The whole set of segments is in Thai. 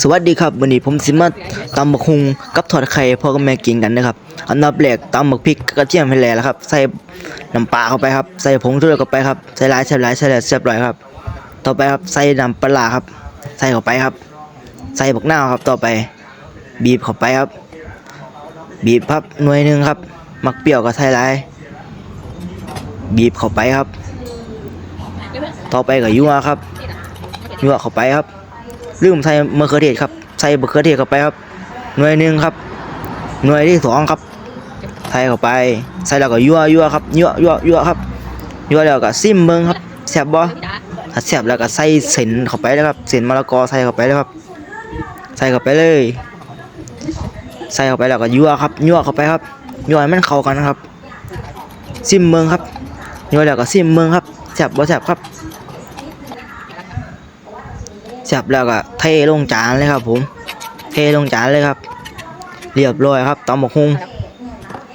สวัสดีครับวันนี้ผมสิมาตำบักฮุงกับทอดไข่พ่อกับแม่กินกันนะครับอันดับแรกตำบักพริกกระเทียมให้แหล่แล้วครับ ใส่น้ำปลาเข้าไปครับใส่ผงชูรสเข้าไปครับใส่หลายใส่หลายใส่หลายเสียบร้อยครับ ต่อไปครับใส่น้ำปลาครับ ใส่เข้าไปครับ ใส่บักหนาวครับต่อไป บีบเข้าไปครับ บีบครับหน่วยหนึ่งครับ มักเปรี้ยวก็ใส่หลายบีบเข้าไปครับ ต่อไปก็ยั่วครับยั่วเข้าไปครับ ลืมใส่มะเขือเทศครับ ใส่มะเขือเทศเข้าไปครับ หน่วยหนึ่งครับ หน่วยที่สองครับ ใส่เข้าไป ใส่แล้วก็ยั่วยั่วครับ ยั่วยั่วยั่วครับ ยั่วแล้วก็ซิมเบิ้งครับแซ่บบ่ถ้าแซ่บแล้วก็ใส่เส้นเข้าไปเลยครับ เส้นมะละกอใส่เข้าไปเลยครับ ใส่เข้าไปเลย ใส่เข้าไปแล้วก็ยั่วครับ ยั่วเข้าไปครับ ยั่วให้มันเข้ากันนะครับ ซิมเบิ้งครับยั่วแล้วก็ซิมเบิ้งครับแซ่บบ่แซ่บครับ แซ่บแล้วก็เทลงจานเลยครับ ผม เทลงจานเลยครับ เรียบร้อยครับตำบักฮุง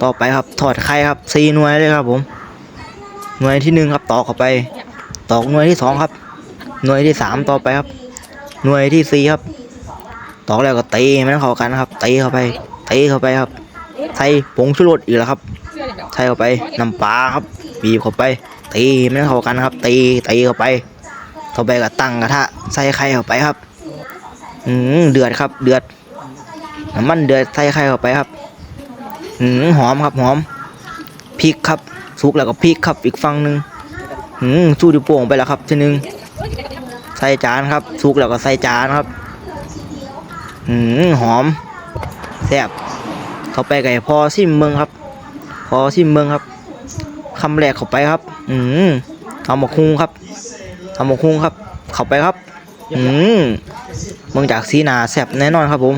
ต่อไปครับทอดไข่ครับสี่หน่วยเลยครับ ผม หน่วยที่หนึ่งครับตอกเข้าไป ตอกหน่วยที่สองครับ หน่วยที่สามต่อไปครับ หน่วยที่สี่ครับ ตอกแล้วก็ตีให้มันเข้ากันครับตีเข้าไปตีเข้าไปครับใส่ผงชูรสอีกแล้วครับใส่เข้าไปน้ำปลาครับบีบเข้าไปตีให้มันเข้ากันครับตีตีเข้าไป ต่อไปก็ตั้งกระทะใส่ไข่เข้าไปครับ อืมเดือดครับ เดือดน้ำมันเดือดใส่ไข่เข้าไปครับ อืมหอมครับหอมพริกครับสุกแล้วก็พริกครับอีกฝั่งหนึ่งอืมสู้ดิโป่งไปแล้วครับทีนึงใส่จานครับสุกแล้วก็ใส่จานครับ อืมหอมแซ่บเข้าไปไก่พอซิมเมืองครับ พอซิมเมืองครับคำแรกเข้าไปครับ อืมเอาหมกคุงครับ ทำหมกฮุงครับ เข้าไปครับ อืมเมืองจากสีหนาแสบแน่นอนครับผม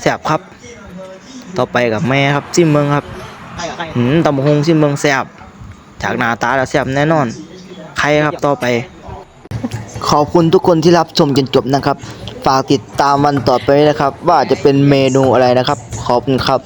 แสบครับ ต่อไปกับแม่ครับซิมเมืองครับอืมตำหมกฮุงซิมเมืองแสบจากหน้าตาแล้วแสบแน่นอน ใครครับต่อไป ขอบคุณทุกคนที่รับชมจนจบนะครับ ฝากติดตามวันต่อไปนะครับ ว่าจะเป็นเมนูอะไรนะครับ ขอบคุณครับ